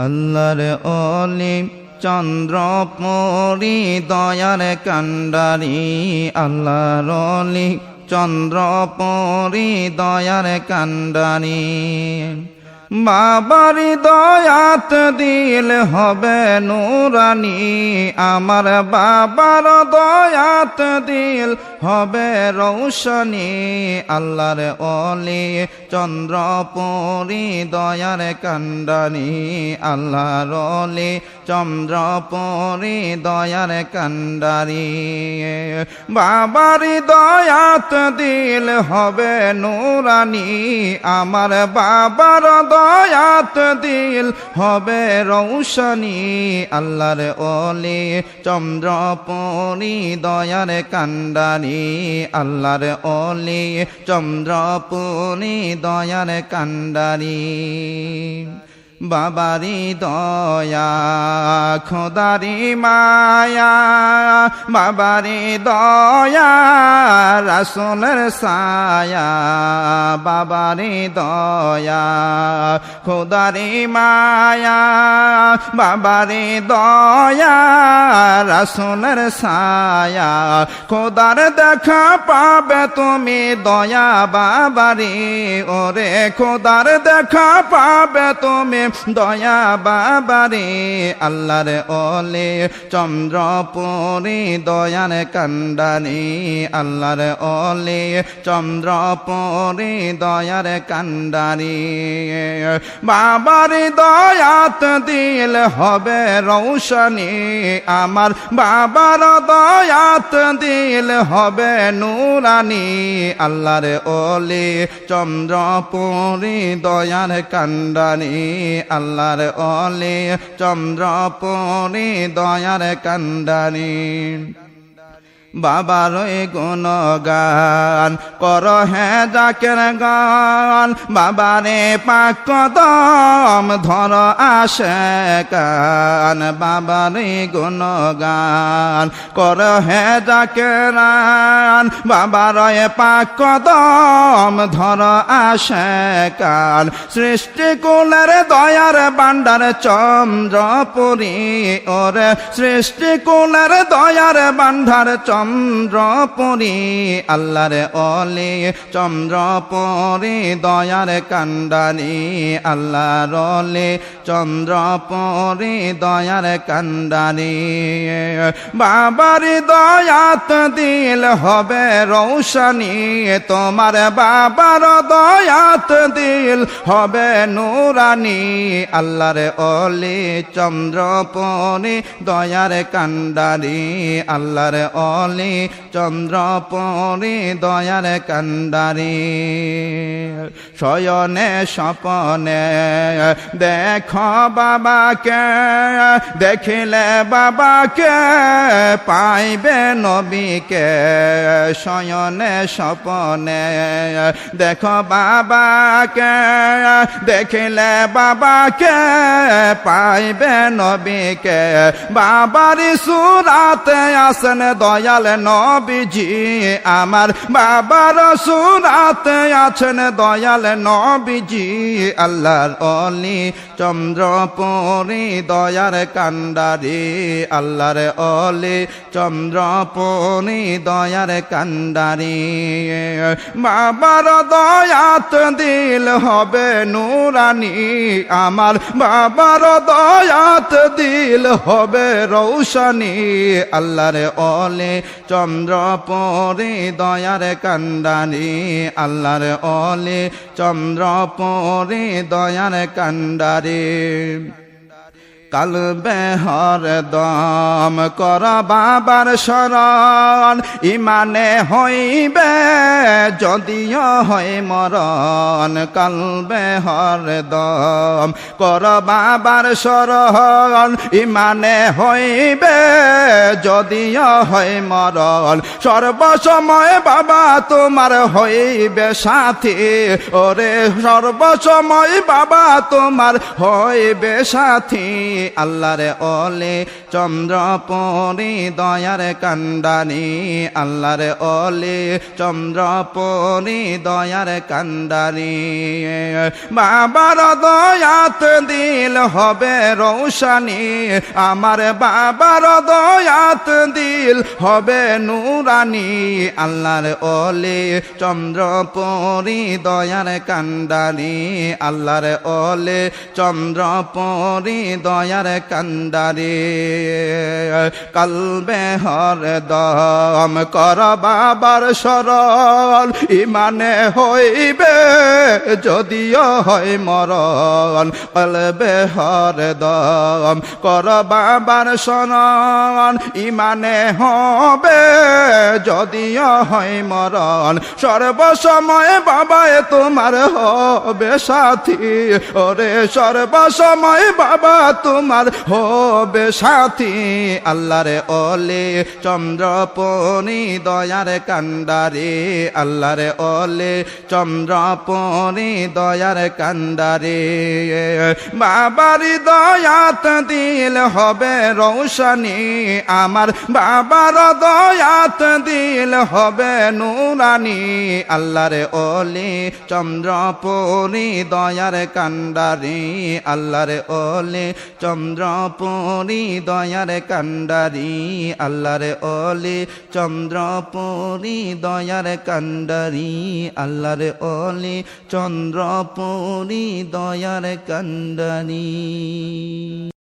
আল্লাহর অলি চন্দ্র পরি দয়ার কান্ডারি আল্লাহর অলি চন্দ্র পরি দয়ার কান্ডারি বাবারি দয়াত দিল হবে নুরানি, আমার বাবার দয়াত দিল হবে রৌশনি আল্লাহর অলি, চন্দ্র পরি দয়ার কান্ডানি আল্লাহর অলি, চন্দ্র পরি দয়ার কান্ডারি বাবারি দয়াত দিল হবে নুরানি, আমার বাবার দয়াত দিল হবে রৌশনি আল্লাহর অলি, চন্দ্র পরি দয়ার কান্ডানি আল্লাহর অলি চন্দ্র পরি দয়ার কান্ডারি বাবারি দয়া, খোদারি মায়া, বাবারি দয়া, রাসুলের সায়া বাবারি দয়া, খোদারি মায়া, বাবারি দয়া, রাসুলের সায়া খোদার দেখা পাবে তুমি দয়া, বাবারি, ওরে খোদার দেখা পাবে তুমি দয়া বাবারে, আল্লাহর অলে চন্দ্র পরে দয়ার কান্ডানি আল্লাহর অলে চন্দ্র পরে দয়ার কান্ডানি বাবার দয়াত দিল হবে রৌশনি আমার বাবার দয়াত দিল হবে নুরানি, আল্লাহর অলে চন্দ্র পরে দয়ার কান্ডানি আল্লাহর অলে চন্দ্র পরে দয়ার কান্ডানি বাবার গুণ গান কর হ্যাঁ জাকের গান। বাবারে পাক কদম ধর আসে কান বাবারে গুণ গান কর হ্যাঁ জাকের বাবার পাক কদম ধর আসে কান সৃষ্টি কুলের দয়ার বান্ডার চন্দ্রপুরী ওরে। সৃষ্টি কুলের দয়ার বান্ডার চন্দ্রপুরী আল্লাহর অলি চন্দ্রপুরী দয়ার কান্ডানি আল্লাহর অলি চন্দ্রপুরী দয়ার কান্ডানি বাবার দয়াত দিল হবে রৌশনি, তোমার বাবার দয়াত দিল হবে নুরানি। আল্লাহর অলি চন্দ্রপুরী দয়ার কান্ডানি আল্লাহর অলি চন্দ্রপুরী দয়ার কান্ডারি শয়নে স্বপনে, দেখ বাবাকে, দেখিলে বাবাকে, পাইবে নবীকে। শয়নে স্বপনে, দেখ বাবাকে, দেখিলে বাবাকে, পাইবে নবীকে। বাবারি সুরাতে আসেন দয়াল নবীজি আমার বাবার সুরাতে আছেন দয়াল নবীজি। আল্লাহর অলি চন্দ্রপুরী দয়ার কান্ডারি। আল্লাহর অলি চন্দ্রপুরী দয়ার কান্ডারি। বাবার দয়াত দিল হবে নুরানি। আমার বাবার দয়াত দিল হবে রৌশনি। আল্লাহর অলে চন্দ্রপুরী দয়ার কান্ডানি আল্লাহর অলি চন্দ্র পরে দয়ার কান্ডারি কালবে হর দম কর বাবার শরণ, ইমানে হইবে, যদিও হয় মরণ, কালবে হর দম কর বাবার শরণ, ইমানে হইবে, যদিও হয় মরণ। সর্বসময় বাবা তোমার হইবে সাথী, ওরে সর্বসময় বাবা তোমার হইবে সাথী। আল্লাহরে অলে চন্দ্রপরি দয়ার কান্ডারি আল্লাহরে অলে চন্দ্রপরি দয়ার কান্ডারি বাবার দয়াত দিল হবে রৌশানি, আমার বাবার দয়াত দিল হবে নুরানি। আল্লাহর অলে চন্দ্রপরি দয়ার কান্ডারি আল্লাহর অলে চন্দ্রপরি দয়ার কান্ডারি। কালবে হর দম কর বাবার সরল ইমানে হইবে, যদিও হয় মরণ। কলবে হর দম কর বাবার সরল ইমানে হবে, যদিও হয় মরণ। সর্বসময় বাবায় তোমার হবে সাথী। ওরে সর্বসময় বাবা তোমার হবে সাথী। আল্লাহরে অলে চন্দ্রপনি দয়ার কান্ডারে আল্লাহরে অলে চন্দ্রপনি দয়ার কান্ডারে বাবারি দয়াত দিল হবে রৌশনী, আমার বাবার দয়াত দিল হবে নুরানি। আল্লাহরে অলি চন্দ্রপুরি দয়ার কান্ডারি আল্লাহরে অলি চন্দ্রপুরি দয়ার কান্ডারি আল্লাহরে অলি চন্দ্রপুরি দয়ার কান্ডারি আল্লাহরে অলি চন্দ্রপুরি দয়ার কান্ডারি